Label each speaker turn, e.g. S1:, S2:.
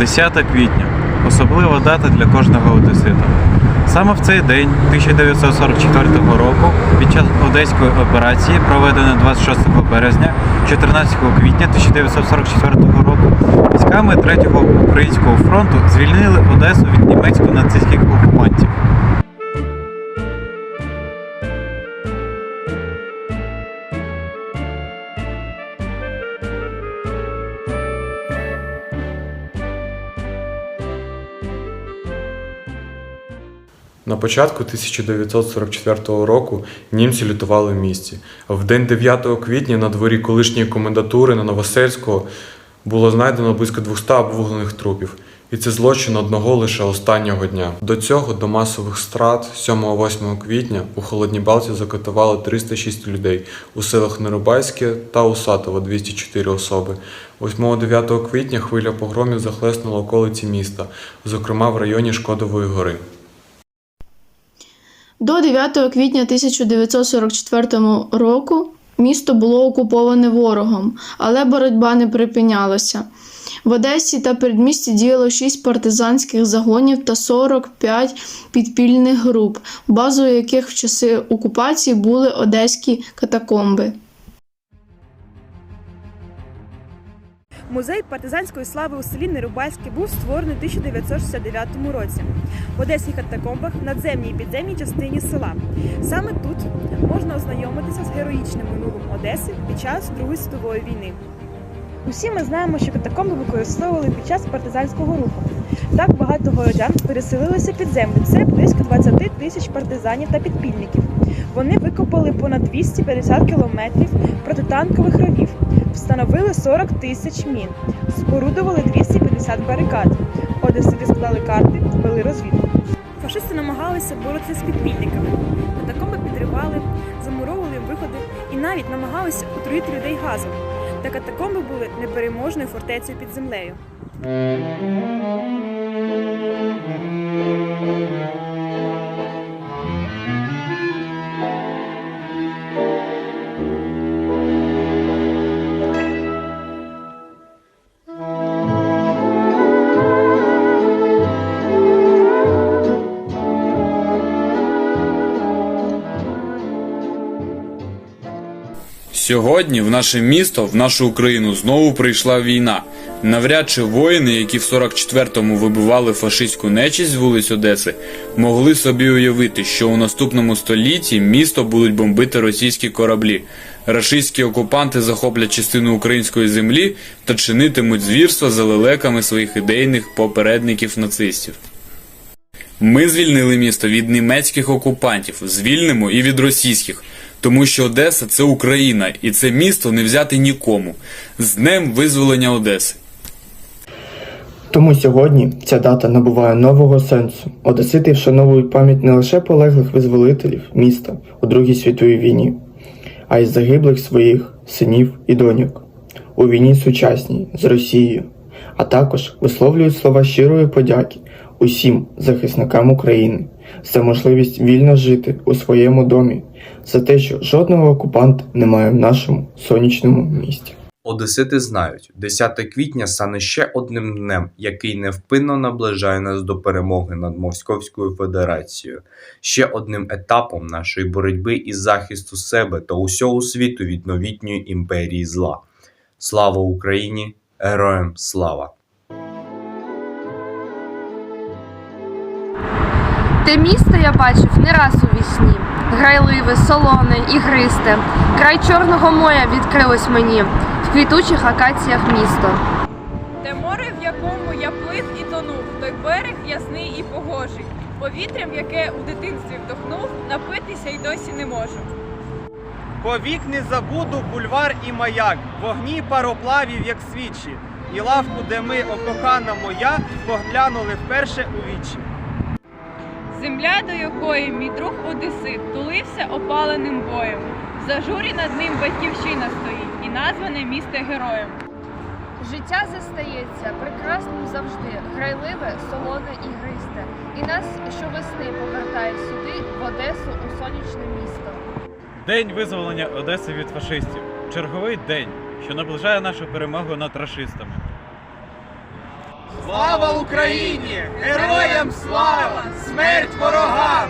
S1: 10 квітня особлива дата для кожного одесита. Саме в цей день 1944 року, під час Одеської операції, проведеної 26 березня 14 квітня 1944 року, військами 3-го Українського фронту звільнили Одесу від німецько-нацистських окупантів.
S2: На початку 1944 року німці лютували в місті. В день 9 квітня на дворі колишньої комендатури на Новосельського було знайдено близько 200 обвуглених трупів. І це злочин одного лише останнього дня. До цього до масових страт 7-8 квітня у Холодній Балці закатували 306 людей у селах Нерубайське та Усатово 204 особи. 8-9 квітня хвиля погромів захлеснула околиці міста, зокрема в районі Шкодової гори.
S3: До 9 квітня 1944 року місто було окуповане ворогом, але боротьба не припинялася. В Одесі та передмісті діяло 6 партизанських загонів та 45 підпільних груп, базою яких в часи окупації були одеські катакомби.
S4: Музей партизанської слави у селі Нерубальське був створений у 1969 році в одеських катакомбах в надземній і підземній частині села. Саме тут можна ознайомитися з героїчним минулим Одеси під час Другої світової війни. Усі ми знаємо, що катакомби використовували під час партизанського руху. Так багато городян переселилися під землю. Це близько 20 тисяч партизанів та підпільників. Вони викопали понад 250 кілометрів протитанкових ровів, встановили 40 тисяч мін, спорудували 250 барикад. Одесити склали карти, вели розвідку. Фашисти намагалися боротися з підпільниками. Катакомби підривали, замуровували виходи і навіть намагалися отруїти людей газом. Та катакомби були непереможною фортецею під землею.
S5: Música Сьогодні в наше місто, в нашу Україну знову прийшла війна. Навряд чи воїни, які в 44-му вибивали фашистську нечість з вулиць Одеси, могли собі уявити, що у наступному столітті місто будуть бомбити російські кораблі. Рашистські окупанти захоплять частину української землі та чинитимуть звірства за лелеками своїх ідейних попередників нацистів. Ми звільнили місто від німецьких окупантів, звільнимо і від російських, тому що Одеса це Україна, і це місто не взяти нікому. З днем визволення Одеси.
S6: Тому сьогодні ця дата набуває нового сенсу. Одесити вшановують пам'ять не лише полеглих визволителів міста у Другій світовій війні, а й загиблих своїх синів і доньок у війні сучасній з Росією, а також висловлюють слова щирої подяки усім захисникам України за можливість вільно жити у своєму домі, за те, що жодного окупанта немає в нашому сонячному місті.
S7: Одесити знають, 10 квітня стане ще одним днем, який невпинно наближає нас до перемоги над Московською Федерацією, ще одним етапом нашої боротьби із захисту себе та усього світу від новітньої імперії зла. Слава Україні! Героям слава!
S8: Те місто я бачив не раз у вісні. Грайливе, солоне, ігристе. Край Чорного моря відкрилось мені в квітучих акаціях місто.
S9: Те море, в якому я плив і тонув, той берег ясний і погожий. Повітрям, яке у дитинстві вдохнув, напитися й досі не можу.
S10: Повік не забуду бульвар і маяк, вогні пароплавів, як свічі, і лавку, де ми, о кохана моя, поглянули вперше у вічі.
S9: Земля, до якої мій друг Одесит тулився опаленим боєм. В зажурі над ним батьківщина стоїть і назване місто героєм.
S8: Життя застається прекрасним завжди, грайливе, солоне і гристе. І нас щовесни повертає сюди, в Одесу, у сонячне місто.
S1: День визволення Одеси від фашистів. Черговий день, що наближає нашу перемогу над рашистами.
S10: Слава Україні! Героям слава! Смерть ворогам!